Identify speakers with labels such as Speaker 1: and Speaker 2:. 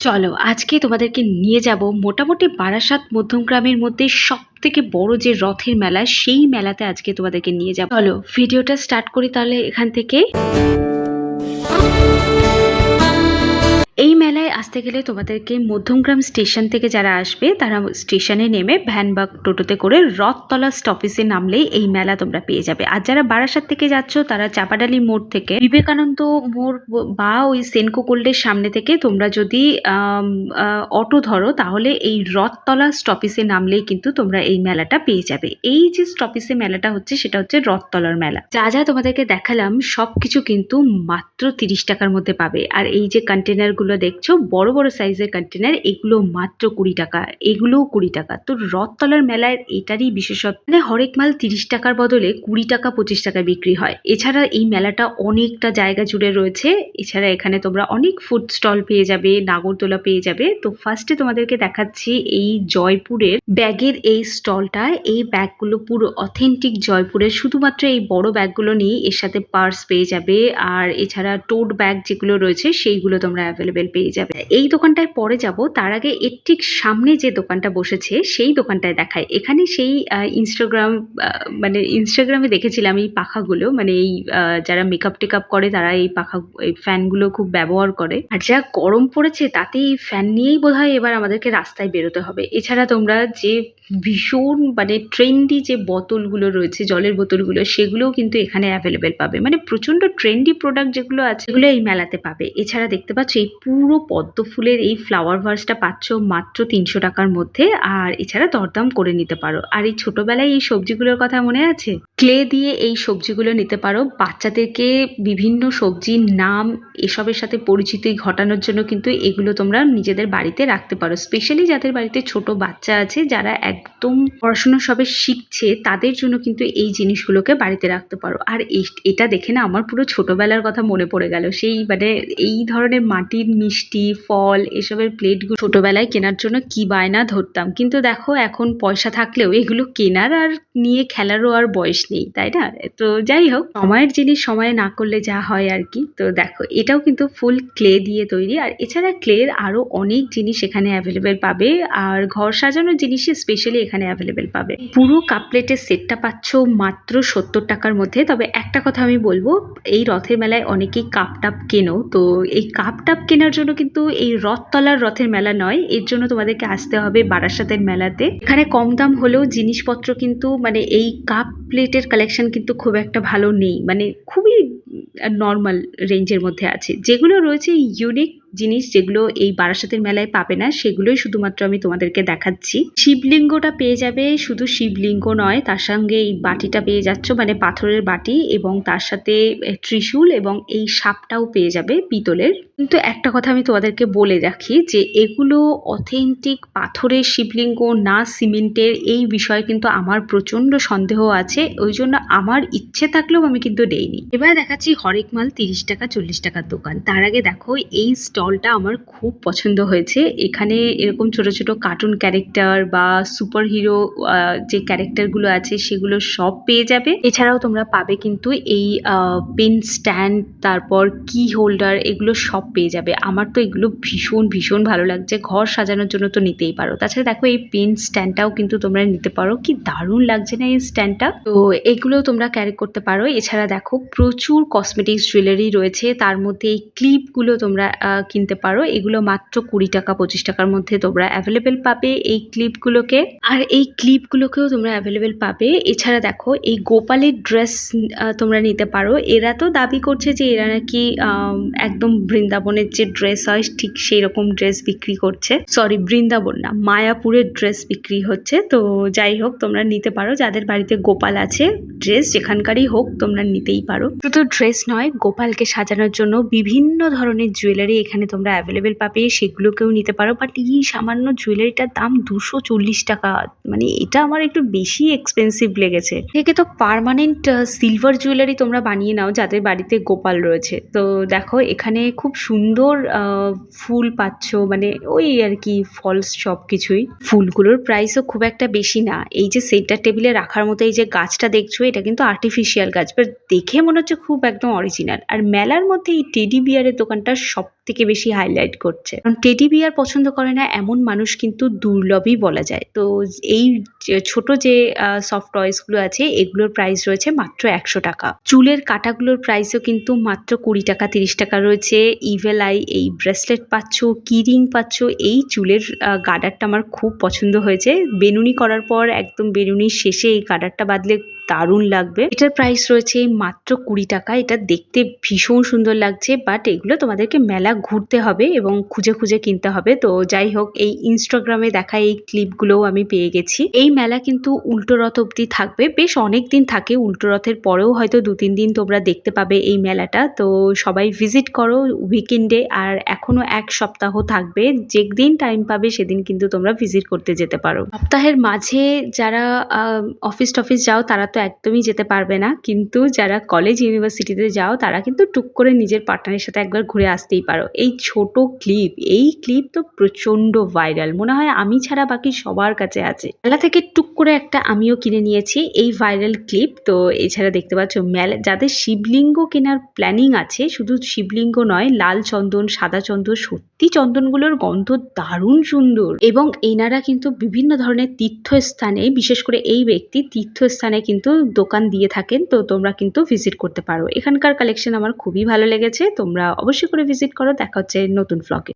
Speaker 1: চলো, আজকে তোমাদেরকে নিয়ে যাব মোটামুটি বারাসাত মধ্যমগ্রামের মধ্যে সব থেকে বড় যে রথের মেলা, সেই মেলাতে আজকে তোমাদেরকে নিয়ে যাব। চলো, ভিডিওটা স্টার্ট করি তাহলে এখান থেকে। আসতে গেলে তোমাদেরকে মধ্যমগ্রাম স্টেশন থেকে যারা আসবে, তারা স্টেশনে নেমে ভ্যান বা টোটোতে করে রথতলা স্টপেজে নামলেই এই মেলা তোমরা পেয়ে যাবে। আর যারা বারাসাত থেকে যাচ্ছ, তারা চাপাডালি মোড় থেকে বিবেকানন্দ মোড় বা ওই সেনকো গোল্ডের সামনে থেকে তোমরা যদি অটো ধরো, তাহলে এই রথতলা স্টপেজে নামলেই কিন্তু তোমরা এই মেলাটা পেয়ে যাবে। এই যে স্টপেজে মেলাটা হচ্ছে, সেটা হচ্ছে রথতলার মেলা। যা যা তোমাদেরকে দেখালাম, সবকিছু কিন্তু মাত্র তিরিশ টাকার মধ্যে পাবে। আর এই যে কন্টেনারগুলো দেখছ বড় বড় বড় সাইজের কন্টেনার এগুলো মাত্র কুড়ি টাকা। এগুলোও কুড়ি টাকা। তো রথতলার মেলার এটারই বিশেষত্ব মানে হরেক মাল তিরিশ টাকার বদলে কুড়ি টাকা, পঁচিশ টাকা বিক্রি হয়। এছাড়া এই মেলাটা অনেকটা জায়গা জুড়ে রয়েছে। এছাড়া এখানে তোমরা অনেক ফুড স্টল পেয়ে যাবে, নাগরদোলা পেয়ে যাবে। তো ফার্স্টে তোমাদেরকে দেখাচ্ছি এই জয়পুরের ব্যাগের এই স্টলটা এই ব্যাগগুলো পুরো অথেন্টিক জয়পুরের। শুধুমাত্র এই বড় ব্যাগগুলো নেই এর সাথে পার্স পেয়ে যাবে। আর এছাড়া টোট ব্যাগ যেগুলো রয়েছে, সেইগুলো তোমরা অ্যাভেলেবেল পেয়ে যাবে। এই দোকানটায় পরে যাব, তার আগে এর ঠিক সামনে যে দোকানটা বসেছে, সেই দোকানটায় দেখায়। এখানে সেই ইনস্টাগ্রাম মানে ইনস্টাগ্রামে দেখেছিলাম এই পাখাগুলো মানে এই যারা মেকআপ টেকআপ করে, তারা এই পাখা, এই ফ্যানগুলো খুব ব্যবহার করে। আর যা গরম পড়েছে, তাতে এই ফ্যান নিয়েই বোধহয় এবার আমাদেরকে রাস্তায় বেরোতে হবে। এছাড়া তোমরা যে ভীষণ মানে ট্রেন্ডি যে বোতলগুলো রয়েছে, জলের বোতলগুলো, সেগুলোও কিন্তু এখানে অ্যাভেলেবেল পাবে। মানে প্রচণ্ড ট্রেন্ডি প্রোডাক্ট যেগুলো আছে, সেগুলো এই মেলাতে পাবে। এছাড়া দেখতে পাচ্ছ, এই পুরো পদ্ম ফুলের এই ফ্লাওয়ার ভার্সটা পাচ্ছ মাত্র তিনশো টাকার মধ্যে, আর এছাড়া দরদাম করে নিতে পারো। আর এই ছোটবেলায় এই সবজিগুলোর কথা মনে আছে? ক্লে দিয়ে এই সবজিগুলো নিতে পারো। বাচ্চাদেরকে বিভিন্ন সবজির নাম, এসবের সাথে পরিচিতি ঘটানোর জন্য কিন্তু এগুলো তোমরা নিজেদের বাড়িতে রাখতে পারো। স্পেশালি যাদের বাড়িতে ছোট বাচ্চা আছে, যারা একদম পড়াশোনা সবে শিখছে, তাদের জন্য কিন্তু এই জিনিসগুলোকে বাড়িতে রাখতে পারো। আর এটা দেখে না আমার পুরো ছোটবেলার কথা মনে পড়ে গেল। সেই মানে এই ধরনের মাটির মিষ্টি ফল, এসবের প্লেটগুলো ছোটবেলায় কেনার জন্য কি বায়না ধরতাম। কিন্তু দেখো, এখন পয়সা থাকলেও এগুলো কেনার আর নিয়ে খেলারও আর বয়স নেই, তাই না? তো যাই হোক, সময়ের জিনিস সময়ে না করলে যা হয় আর কি। তো দেখো, এটাও কিন্তু ফুল ক্লে দিয়ে তৈরি। আর এছাড়া ক্লের আরও অনেক জিনিস এখানে অ্যাভেলেবেল পাবে। আর ঘর সাজানোর জিনিসই স্পেশালি এখানে অ্যাভেলেবেল পাবে। পুরো কাপ প্লেটের সেটটা পাচ্ছ মাত্র সত্তর টাকার মধ্যে। তবে একটা কথা আমি বলব, এই রথের মেলায় অনেকেই কাপ টাপ কেনো। তো এই কাপ টাপ কেনার জন্য কিন্তু এই রথতলার রথের মেলা নয়, এর জন্য তোমাদেরকে আসতে হবে বারাসাতের মেলাতে। এখানে কম দাম হলেও জিনিসপত্র কিন্তু মানে এই কাপ প্লেটের কালেকশন কিন্তু খুব একটা ভালো নেই। মানে খুবই নর্মাল রেঞ্জের মধ্যে আছে। যেগুলো রয়েছে ইউনিক জিনিস যেগুলো এই বারাসাতের মেলায় পাবে না, সেগুলোই শুধুমাত্র আমি তোমাদেরকে দেখাচ্ছি। শিবলিঙ্গটা পেয়ে যাবে শুধু শিবলিঙ্গ নয়, তার সঙ্গে এই বাটিটা পেয়ে যাচ্ছ মানে পাথরের বাটি এবং তার সাথে ত্রিশূল এবং এই সাপটাও পেয়ে যাবে পিতলের। কিন্তু একটা কথা আমি তোমাদেরকে বলে রাখি যে এগুলো অথেন্টিক পাথরের শিবলিঙ্গ না সিমেন্টের, এই বিষয়ে কিন্তু আমার প্রচণ্ড সন্দেহ আছে, ওই জন্য আমার ইচ্ছে থাকলেও আমি কিন্তু দেইনি। এবার দেখাচ্ছি হরেক মাল তিরিশ টাকা, চল্লিশ টাকার দোকান। তার আগে দেখো এই স্টলটা আমার খুব পছন্দ হয়েছে। এখানে এরকম ছোট ছোট কার্টুন ক্যারেক্টার বা সুপার হিরো যে ক্যারেক্টারগুলো আছে সেগুলো সব পেয়ে যাবে। এছাড়াও তোমরা পাবে কিন্তু এই পেন স্ট্যান্ড তারপর কি হোল্ডার এগুলো সব পেয়ে যাবে। আমার তো এগুলো ভীষণ ভীষণ ভালো লাগছে। ঘর সাজানোর জন্য তো নিতেই পারো। তাছাড়া দেখো এই পেন স্ট্যান্ডটাও কিন্তু তোমরা নিতে পারো। কি দারুণ লাগছে না এই স্ট্যান্ডটা তো এগুলো তোমরা ক্যারি করতে পারো। এছাড়া দেখো প্রচুর কসমেটিক্স জুয়েলারি রয়েছে। তার মধ্যে এই ক্লিপগুলো তোমরা কিনতে পারো। এগুলো মাত্র কুড়ি টাকা, পঁচিশ টাকার মধ্যে তোমরা অ্যাভেলেবেল পাবে এই ক্লিপগুলোকে আর এই ক্লিপগুলোকেও তোমরা অ্যাভেলেবেল পাবে। এছাড়া দেখো, এই গোপালের ড্রেস তোমরা নিতে পারো। এরা তো দাবি করছে যে এরা নাকি একদম বৃন্দাবনের যে ড্রেস হয়, ঠিক সেই রকম ড্রেস বিক্রি করছে। সরি বৃন্দাবন না, মায়াপুরের ড্রেস বিক্রি হচ্ছে। তো যাই হোক, তোমরা নিতে পারো। যাদের বাড়িতে গোপাল আছে ড্রেস যেখানকারই হোক, তোমরা নিতেই পারো। শুধু ড্রেস নয়, গোপালকে সাজানোর জন্য বিভিন্ন ধরনের জুয়েলারি এখানে তোমরা অ্যাভেলেবেল পাবে, সেগুলোকেও নিতে পারো। বাট এই সামান্য জুয়েলারিটার দাম দুশো চল্লিশ টাকা মানে এটা আমার একটু বেশি এক্সপেন্সিভ লেগেছে। থেকে তো পার্মানেন্ট সিলভার জুয়েলারি তোমরা বানিয়ে নাও, যাদের বাড়িতে গোপাল রয়েছে। তো দেখো, এখানে খুব সুন্দর ফুল পাচ্ছ মানে ওই আর কি ফলস সব কিছুই ফুলগুলোর প্রাইসও খুব একটা বেশি না। এই যে সেন্টার টেবিলে রাখার মতো এই যে গাছটা দেখছ, এটা কিন্তু আর্টিফিশিয়াল গাছ। বাট দেখে মনে হচ্ছে খুব একদম অরিজিনাল আর মেলার মধ্যে এই টেডি বিয়ারের দোকানটা সব থেকে বেশি হাইলাইট করছে। কারণ টেডি বিয়ার পছন্দ করে না, এমন মানুষ কিন্তু দুর্লভই বলা যায়। তো এই ছোট যে সফট টয়েসগুলো আছে, এগুলোর প্রাইস রয়েছে মাত্র একশো টাকা। চুলের কাটাগুলোর প্রাইসও কিন্তু মাত্র কুড়ি টাকা, তিরিশ টাকা রয়েছে। ইভেল আই এই ব্রেসলেট পাচ্ছ কিরিং পাচ্ছ, এই চুলের গার্ডারটা আমার খুব পছন্দ হয়েছে। বেনুনি করার পর একদম বেনুনির শেষে এই গার্ডারটা বাঁধলে দারুণ লাগবে। এটার প্রাইস রয়েছে মাত্র কুড়ি টাকা। এটা দেখতে ভীষণ সুন্দর লাগছে বাট এগুলো তোমাদেরকে মেলা ঘুরতে হবে এবং খুঁজে খুঁজে কিনতে হবে। তো যাই হোক, এই ইনস্টাগ্রামে দেখা এই ক্লিপগুলোও আমি পেয়ে গেছি। এই মেলা কিন্তু উল্টো রথ অব্দি থাকবে। বেশ অনেক দিন থাকে উল্টো রথের পরেও হয়তো দু, তিন দিন তোমরা দেখতে পাবে এই মেলাটা। তো সবাই ভিজিট করো উইকেন্ডে আর এখনও এক সপ্তাহ থাকবে। যেদিন টাইম পাবে সেদিন কিন্তু তোমরা ভিজিট করতে যেতে পারো। সপ্তাহের মাঝে যারা অফিস টফিস যাও, তারা তো একদমই যেতে পারবে না। কিন্তু যারা কলেজ ইউনিভার্সিটিতে যাও, তারা কিন্তু টুক করে নিজের পার্টনারের সাথে একবার ঘুরে আসতেই পারো। এই ছোট ক্লিপ এই ক্লিপ তো প্রচণ্ড ভাইরাল মনে হয় আমি ছাড়া বাকি সবার কাছে আছে। মেলা থেকে টুক করে একটা আমিও কিনে নিয়েছি এই ভাইরাল ক্লিপ তো এছাড়া দেখতে পাচ্ছ, মেলা, যাদের শিবলিঙ্গ কেনার প্ল্যানিং আছে, শুধু শিবলিঙ্গ নয়, লাল চন্দন, সাদা চন্দন, সত্যি চন্দনগুলোর গন্ধ দারুণ সুন্দর। এবং এনারা কিন্তু বিভিন্ন ধরনের তীর্থস্থানে, বিশেষ করে এই ব্যক্তি তীর্থস্থানে কিন্তু দোকান দিয়ে থাকেন, তো তোমরা কিন্তু ভিজিট করতে পারো। এখানকার কালেকশন আমার খুবই ভালো লেগেছে, তোমরা অবশ্যই করে ভিজিট করো, দেখা হচ্ছে নতুন ফ্লগে